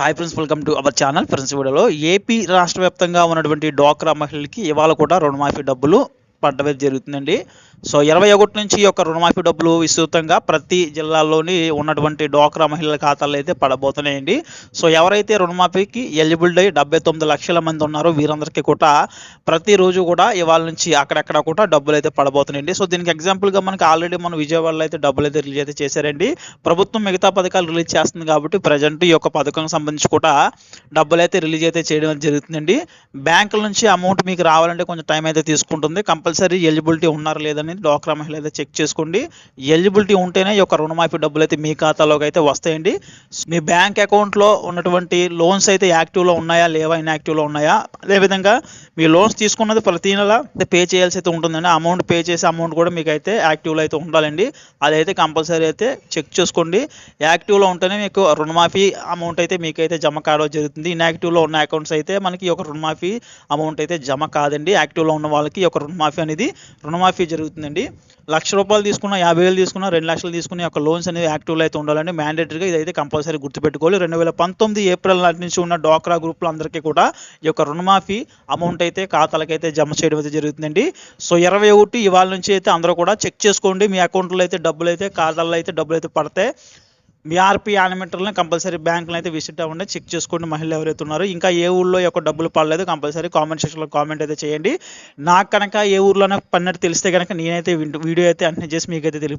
Hi friends welcome to our channel friends వీడియోలో AP రాష్ట్ర వ్యాప్తంగా ఉన్నటువంటి డ్వాక్రా మహిళలకి ఇవాళ కూడా రుణమాఫీ డబ్బులు పడ్డవేది జరుగుతుందండి. సో ఇరవై ఒకటి నుంచి ఈ యొక్క రుణమాఫీ డబ్బులు విస్తృతంగా ప్రతి జిల్లాలోని ఉన్నటువంటి డ్వాక్రా మహిళల ఖాతాల్లో అయితే పడబోతున్నాయండి. సో ఎవరైతే రుణమాఫీకి ఎలిజిబుల్ అయ్యి డెబ్బై తొమ్మిది లక్షల మంది ఉన్నారో వీరందరికీ కూడా ప్రతిరోజు కూడా ఇవాళ నుంచి అక్కడక్కడ కూడా డబ్బులు అయితే పడబోతున్నాయండి. సో దీనికి ఎగ్జాంపుల్గా మనకి ఆల్రెడీ మనం విజయవాడలో అయితే డబ్బులు అయితే రిలీజ్ అయితే చేశారండి. ప్రభుత్వం మిగతా పథకాలు రిలీజ్ చేస్తుంది కాబట్టి ప్రజెంట్ ఈ యొక్క పథకం సంబంధించి కూడా డబ్బులు అయితే రిలీజ్ అయితే చేయడం జరుగుతుందండి. బ్యాంకుల నుంచి అమౌంట్ మీకు రావాలంటే కొంచెం టైం అయితే తీసుకుంటుంది. కంపల్సరీ కంపల్సరీ ఎలిజిబిలిటీ ఉన్నారు లేదని డ్వాక్రా మహిళ అయితే చెక్ చేసుకోండి. ఎలిజిబిలిటీ ఉంటేనే ఈ యొక్క రుణమాఫీ డబ్బులు అయితే మీ ఖాతాలోకి అయితే వస్తాయండి. మీ బ్యాంక్ అకౌంట్లో ఉన్నటువంటి లోన్స్ అయితే యాక్టివ్లో ఉన్నాయా లేవా ఇన్యాక్టివ్లో ఉన్నాయా? అదేవిధంగా మీ లోన్స్ తీసుకున్నది ప్రతి నెల పే చేయాల్సి అయితే ఉంటుందండి. అమౌంట్ పే చేసే అమౌంట్ కూడా మీకు అయితే యాక్టివ్లో అయితే ఉండాలండి. అదైతే కంపల్సరీ అయితే చెక్ చేసుకోండి. యాక్టివ్లో ఉంటేనే మీకు రుణమాఫీ అమౌంట్ అయితే మీకైతే జమ కావడం జరుగుతుంది. ఇన్యాక్టివ్లో ఉన్న అకౌంట్స్ అయితే మనకి ఈ యొక్క రుణమాఫీ అమౌంట్ అయితే జమ కాదండి. యాక్టివ్లో ఉన్న వాళ్ళకి ఈ యొక్క రుణమాఫీ అనేది రుణమాఫీ జరుగుతుందండి. లక్ష రూపాయలు తీసుకున్న యాభై వేలు తీసుకున్న రెండు లక్షలు తీసుకున్న యొక్క లోన్స్ అనేవి యాక్టివ్లో అయితే ఉండాలండి. మ్యాండేటరీగా ఇదైతే కంపల్సరీ గుర్తుపెట్టుకోవాలి. రెండు వేల పంతొమ్మిది ఏప్రిల్ నాటి నుంచి ఉన్న డ్వాక్రా గ్రూప్లో అందరికీ కూడా ఈ యొక్క రుణమాఫీ అమౌంట్ అయితే ఖాతాలకైతే జమ చేయడం అయితే జరుగుతుందండి. సో ఇరవై ఒకటి ఇవాళ నుంచి అయితే అందరూ కూడా చెక్ చేసుకోండి. మీ అకౌంట్లో అయితే డబ్బులు అయితే ఖాతాల్లో అయితే డబ్బులు అయితే పడతాయి. మీ ఆర్పీ యానిమేటర్లను కంపల్సరీ బ్యాంకులను అయితే విసిట్ అవ్వండి చెక్ చేసుకోండి మహిళలు ఎవరైతే ఉన్నారో. ఇంకా ఏ ఊళ్ళో యొక్క డబ్బులు పడలేదు కంపల్సరీ కామెంట్ సెక్షన్లో కామెంట్ అయితే చేయండి. నాకు కనుక ఏ ఊర్లోనే పన్నట్టు తెలిస్తే కనుక నేనైతే వీడియో అయితే అన్ని చేసి మీకైతే తెలియదు